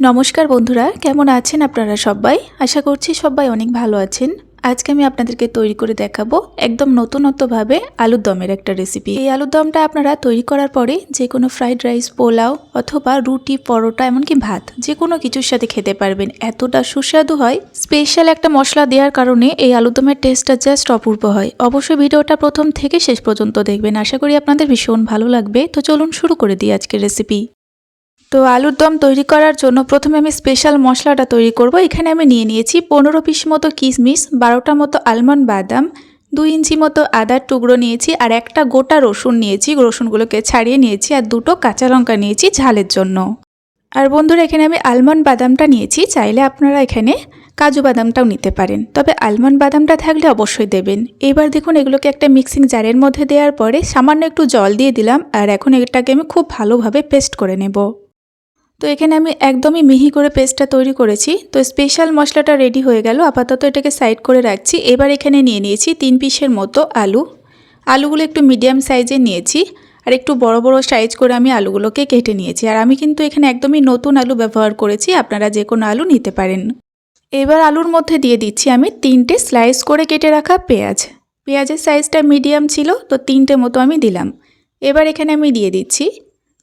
নমস্কার বন্ধুরা, কেমন আছেন আপনারা সবাই? আশা করছি সবাই অনেক ভালো আছেন। আজকে আমি আপনাদেরকে তৈরি করে দেখাবো একদম নতুনত্বভাবে আলুর দমের একটা রেসিপি এই আলুর দমটা আপনারা তৈরি করার পরে যে কোনো ফ্রাইড রাইস পোলাও অথবা রুটি, পরোটা, এমনকি ভাত যে কোনো কিছুর সাথে খেতে পারবেন। এতটা সুস্বাদু হয়। স্পেশাল একটা মশলা দেওয়ার কারণে এই আলুর দমের টেস্টটা জাস্ট অপূর্ব হয়। অবশ্যই ভিডিওটা প্রথম থেকে শেষ পর্যন্ত দেখবেন। আশা করি আপনাদের ভীষণ ভালো লাগবে। তো চলুন শুরু করে দিই আজকের রেসিপি তো আলুর দম তৈরি করার জন্য প্রথমে আমি স্পেশাল মশলাটা তৈরি করব। এখানে আমি নিয়ে নিয়েছি পনেরো পিস মতো কিশমিশ, বারোটা মতো আলমন্ড বাদাম, দুই ইঞ্চি মতো আদার টুকরো নিয়েছি আর একটা গোটা রসুন নিয়েছি। রসুনগুলোকে ছাড়িয়ে নিয়েছি আর দুটো কাঁচা লঙ্কা নিয়েছি ঝালের জন্য। আর বন্ধুরা, এখানে আমি আলমন্ড বাদামটা নিয়েছি। চাইলে আপনারা এখানে কাজু বাদামটাও নিতে পারেন। তবে আলমন্ড বাদামটা থাকলে অবশ্যই দেবেন। এবার দেখুন, এগুলোকে একটা মিক্সিং জারের মধ্যে দেওয়ার পরে সামান্য একটু জল দিয়ে দিলাম আর এখন এটাকে আমি খুব ভালোভাবে পেস্ট করে নেব। তো এখানে আমি একদমই মিহি করে পেস্টটা তৈরি করেছি। তো স্পেশাল মশলাটা রেডি হয়ে গেল। আপাতত এটাকে সাইড করে রাখছি। এবার এখানে নিয়ে নিয়েছি তিন পিসের মতো আলু। আলুগুলো একটু মিডিয়াম সাইজে নিয়েছি আর একটু বড় বড় সাইজ করে আমি আলুগুলোকে কেটে নিয়েছি। আর আমি কিন্তু এখানে একদমই নতুন আলু ব্যবহার করেছি। আপনারা যে কোনো আলু নিতে পারেন। এবার আলুর মধ্যে দিয়ে দিচ্ছি আমি তিনটে স্লাইস করে কেটে রাখা পেঁয়াজ। পেঁয়াজের সাইজটা মিডিয়াম ছিল, তো তিনটে মতো আমি দিলাম। এবার এখানে আমি দিয়ে দিচ্ছি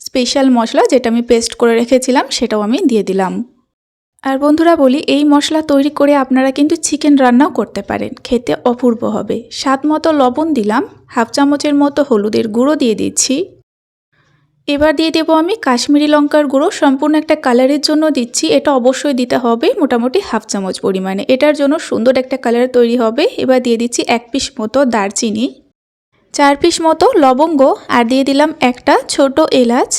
স্পেশাল মশলা যেটা আমি পেস্ট করে রেখেছিলাম, সেটাও আমি দিয়ে দিলাম। আর বন্ধুরা বলি, এই মশলা তৈরি করে আপনারা কিন্তু চিকেন রান্নাও করতে পারেন, খেতে অপূর্ব হবে। স্বাদ মতো লবণ দিলাম, হাফ চামচের মতো হলুদের গুঁড়ো দিয়ে দিচ্ছি। এবার দিয়ে দেবো আমি কাশ্মীরি লঙ্কার গুঁড়ো, সম্পূর্ণ একটা কালারের জন্য দিচ্ছি, এটা অবশ্যই দিতে হবে মোটামুটি হাফ চামচ পরিমাণে। এটার জন্য সুন্দর একটা কালার তৈরি হবে। এবার দিয়ে দিচ্ছি এক পিস মতো দারচিনি। চার পিস মতো লবঙ্গ আর দিয়ে দিলাম একটা ছোট এলাচ।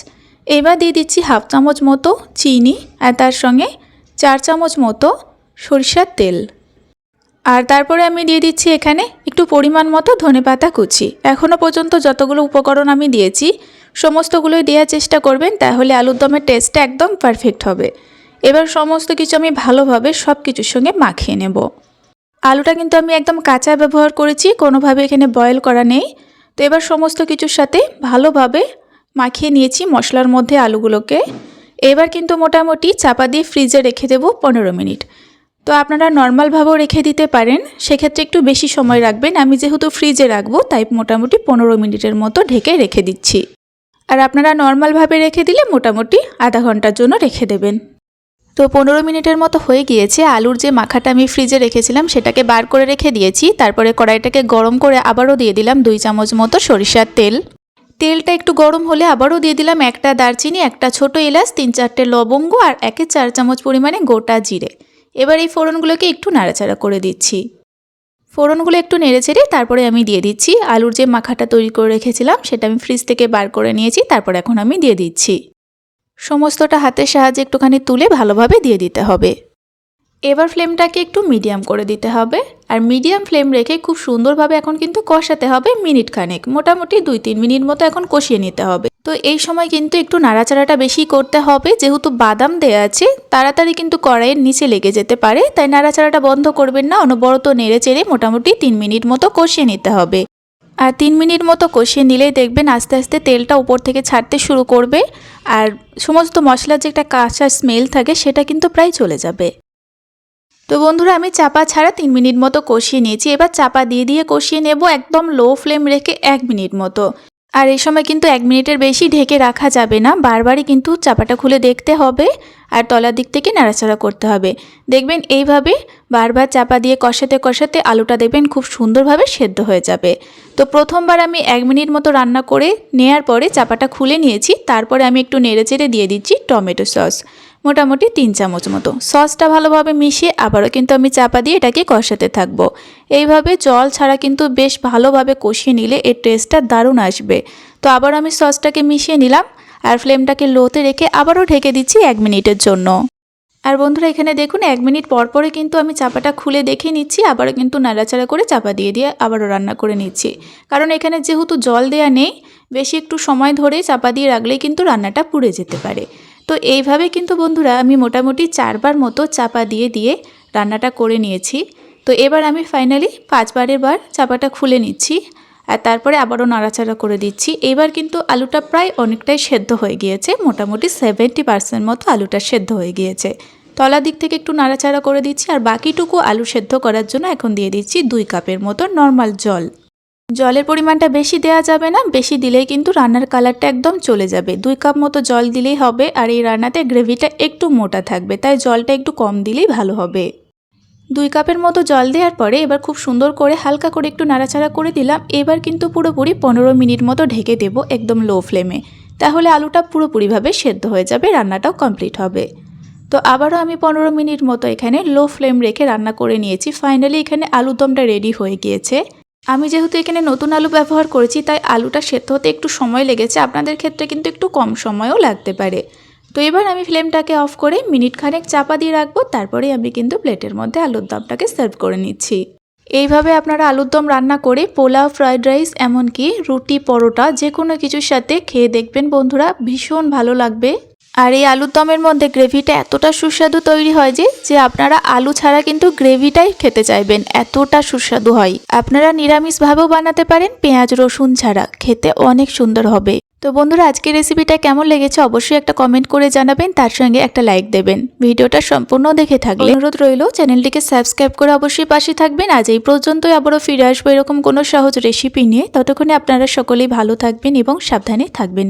এবার দিয়ে দিচ্ছি হাফ চামচ মতো চিনি আর তার সঙ্গে চার চামচ মতো সরিষার তেল। আর তারপরে আমি দিয়ে দিচ্ছি এখানে একটু পরিমাণ মতো ধনে পাতা কুচি। এখনও পর্যন্ত যতগুলো উপকরণ আমি দিয়েছি, সমস্তগুলোই দেওয়ার চেষ্টা করবেন, তাহলে আলুর দমের টেস্টটা একদম পারফেক্ট হবে। এবার সমস্ত কিছু আমি ভালোভাবে সব কিছুর সঙ্গে মাখিয়ে নেব। আলুটা কিন্তু আমি একদম কাঁচা ব্যবহার করেছি, কোনোভাবে এখানে বয়েল করা নেই। তো এবার সমস্ত কিছুর সাথে ভালোভাবে মাখিয়ে নিয়েছি মশলার মধ্যে আলুগুলোকে। এবার কিন্তু মোটামুটি চাপা দিয়ে ফ্রিজে রেখে দেবো পনেরো মিনিট। তো আপনারা নর্মালভাবেও রেখে দিতে পারেন, সেক্ষেত্রে একটু বেশি সময় রাখবেন। আমি যেহেতু ফ্রিজে রাখব, তাই মোটামুটি পনেরো মিনিটের মতো ঢেকে রেখে দিচ্ছি। আর আপনারা নর্মালভাবে রেখে দিলে মোটামুটি আধা ঘণ্টার জন্য রেখে দেবেন। তো পনেরো মিনিটের মতো হয়ে গিয়েছে, আলুর যে মাখাটা আমি ফ্রিজে রেখেছিলাম সেটাকে বার করে রেখে দিয়েছি, তারপরে কড়াইটাকে গরম করে আবারও দিয়ে দিলাম দুই চামচ মতো সরিষার তেল। তেলটা একটু গরম হলে আবারও দিয়ে দিলাম একটা দারচিনি, একটা ছোট এলাচ, তিন চারটে লবঙ্গ আর একে চার চামচ পরিমাণে গোটা জিরে। এবার এই ফোড়নগুলোকে একটু নাড়াচাড়া করে দিচ্ছি। ফোড়নগুলো একটু নেড়ে চেড়ে তারপরে আমি দিয়ে দিচ্ছি, আলুর যে মাখাটা তৈরি করে রেখেছিলাম সেটা আমি ফ্রিজ থেকে বার করে নিয়েছি, তারপর এখন আমি দিয়ে দিচ্ছি। সমস্তটা হাতের সাহায্যে একটুখানি তুলে ভালোভাবে দিয়ে দিতে হবে। এবার ফ্লেমটাকে একটু মিডিয়াম করে দিতে হবে। আর মিডিয়াম ফ্লেম রেখে খুব সুন্দরভাবে এখন কিন্তু কষাতে হবে মিনিট খানেক মোটামুটি দুই তিন মিনিট মতো এখন কষিয়ে নিতে হবে। তো এই সময় কিন্তু একটু নাড়াচাড়াটা বেশি করতে হবে। যেহেতু বাদাম দেওয়া আছে, তাড়াতাড়ি কিন্তু কড়াইয়ের নিচে লেগে যেতে পারে। তাই নাড়াচাড়াটা বন্ধ করবেন না। অনবরত নেড়ে চেড়ে মোটামুটি তিন মিনিট মতো কষিয়ে নিতে হবে। আর তিন মিনিট মতো কষিয়ে নিলেই দেখবেন আস্তে আস্তে তেলটা উপর থেকে ছাড়তে শুরু করবে। আর সমস্ত মশলার যে একটা কাঁচা স্মেল থাকে, সেটা কিন্তু প্রায় চলে যাবে। তো বন্ধুরা, আমি চাপা ছাড়া তিন মিনিট মতো কষিয়ে নিয়েছি। এবার চাপা দিয়ে দিয়ে কষিয়ে নেব একদম লো ফ্লেম রেখে এক মিনিট মতো। আর এই সময় কিন্তু এক মিনিটের বেশি ঢেকে রাখা যাবে না। বারবারই কিন্তু চাপাটা খুলে দেখতে হবে। আর তলার দিক থেকে নাড়াচাড়া করতে হবে। দেখবেন এইভাবে বারবার চাপা দিয়ে কষাতে কষাতে আলুটা দেখবেন খুব সুন্দরভাবে সেদ্ধ হয়ে যাবে। তো প্রথমবার আমি এক মিনিট মতো রান্না করে নেয়ার পরে চাপাটা খুলে নিয়েছি, তারপরে আমি একটু নেড়ে চেড়ে দিয়ে দিচ্ছি টমেটো সস, মোটামুটি তিন চামচ মতো। সসটা ভালোভাবে মিশিয়ে আবারও কিন্তু আমি চাপা দিয়ে এটাকে কষাতে থাকব। এইভাবে জল ছাড়া কিন্তু বেশ ভালোভাবে কষিয়ে নিলে এর টেস্টটা দারুণ আসবে। তো আবার আমি সসটাকে মিশিয়ে নিলাম আর ফ্লেমটাকে লোতে রেখে আবারও ঢেকে দিচ্ছি এক মিনিটের জন্য। আর বন্ধুরা, এখানে দেখুন, এক মিনিট পর পরে কিন্তু আমি চাপাটা খুলে দেখে নিচ্ছি, আবারও কিন্তু নাড়াচাড়া করে চাপা দিয়ে দিয়ে আবারও রান্না করে নিচ্ছি। কারণ এখানে যেহেতু জল দেয়া নেই, বেশি একটু সময় ধরে চাপা দিয়ে রাখলেই কিন্তু রান্নাটা পুড়ে যেতে পারে। তো এইভাবে কিন্তু বন্ধুরা, আমি মোটামুটি চারবার মতো চাপা দিয়ে দিয়ে রান্নাটা করে নিয়েছি। তো এবার আমি ফাইনালি পাঁচবারের বার চাপাটা খুলে নিচ্ছি। আর তারপরে আবারও নাড়াচাড়া করে দিচ্ছি। এবার কিন্তু আলুটা প্রায় অনেকটাই সেদ্ধ হয়ে গিয়েছে। মোটামুটি সেভেন্টি পার্সেন্ট মতো আলুটা সেদ্ধ হয়ে গিয়েছে। তলা দিক থেকে একটু নাড়াচাড়া করে দিচ্ছি আর বাকিটুকু আলু সেদ্ধ করার জন্য এখন দিয়ে দিচ্ছি দুই কাপের মতো নর্মাল জল। জলের পরিমাণটা বেশি দেওয়া যাবে না, বেশি দিলেই কিন্তু রান্নার কালারটা একদম চলে যাবে। দুই কাপ মতো জল দিলেই হবে আর এই রান্নাতে গ্রেভিটা একটু মোটা থাকবে, তাই জলটা একটু কম দিলেই ভালো হবে। দুই কাপের মতো জল দেওয়ার পরে এবার খুব সুন্দর করে হালকা করে একটু নাড়াচাড়া করে দিলাম। এবার কিন্তু পুরোপুরি পনেরো মিনিট মতো ঢেকে দেব একদম লো ফ্লেমে। তাহলে আলুটা পুরোপুরিভাবে সেদ্ধ হয়ে যাবে, রান্নাটাও কমপ্লিট হবে। তো আবারও আমি পনেরো মিনিট মতো এখানে লো ফ্লেম রেখে রান্না করে নিয়েছি। ফাইনালি এখানে আলুর দমটা রেডি হয়ে গিয়েছে। আমি যেহেতু এখানে নতুন আলু ব্যবহার করেছি, তাই আলুটা সেদ্ধ হতে একটু সময় লেগেছে। আপনাদের ক্ষেত্রে কিন্তু একটু কম সময়ও লাগতে পারে। তো এবার আমি ফ্লেমটাকে অফ করে মিনিট খানেক চাপা দিয়ে রাখব, তারপরে আমি কিন্তু প্লেটের মধ্যে আলুর দমটাকে সার্ভ করে নিচ্ছি। এইভাবে আপনারা আলুর দম রান্না করে পোলাও, ফ্রাইড রাইস, এমনকি রুটি, পরোটা যে কোনো কিছুর সাথে খেয়ে দেখবেন বন্ধুরা, ভীষণ ভালো লাগবে। আর এই আলুর দমের মধ্যে গ্রেভিটা এতটা সুস্বাদু তৈরি হয় যে যে আপনারা আলু ছাড়া কিন্তু গ্রেভিটাই খেতে চাইবেন, এতটা সুস্বাদু হয়। আপনারা নিরামিষভাবেও বানাতে পারেন, পেঁয়াজ, রসুন ছাড়া, খেতে অনেক সুন্দর হবে। তো বন্ধুরা, আজকের রেসিপিটা কেমন লেগেছে অবশ্যই একটা কমেন্ট করে জানাবেন, তার সঙ্গে একটা লাইক দেবেন। ভিডিওটা সম্পূর্ণ দেখে থাকলে অনুরোধ রইল, চ্যানেলটিকে সাবস্ক্রাইব করে অবশ্যই পাশে থাকবেন। আজ এই পর্যন্তই, আবারও ফিরে আসব এরকম কোনো সহজ রেসিপি নিয়ে। ততক্ষণে আপনারা সকলেই ভালো থাকবেন এবং সাবধানে থাকবেন।